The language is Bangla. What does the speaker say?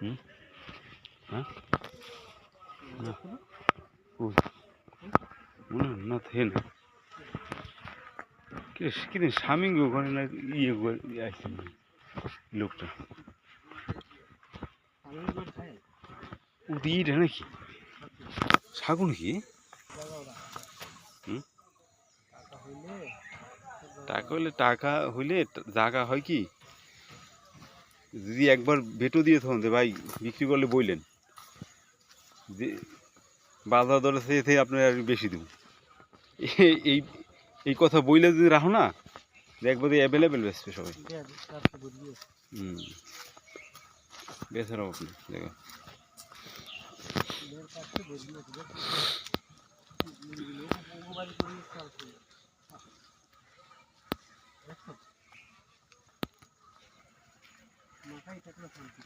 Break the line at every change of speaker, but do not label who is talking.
হ্যাঁ? স্বামী ওখানে না ইয়ে করে- আসছে না, লোকটা? উদিটা নাকি? ছাগল কি? টাকা হইলে টাকা হইলে জায়গা হয় কি? যদি একবার ভেটো দিয়ে তখন যে ভাই বিক্রি করলে বইলেন। যে বাজার দরে থেকে থেকে আপনার আর বেশি দেব। এই- এই কথা বইলে যদি রাখো না, যে একবারে অ্যাভেলেবেল বেসবে সবাই। হুম। বেচারাও আপনি দেখো।
শান্তি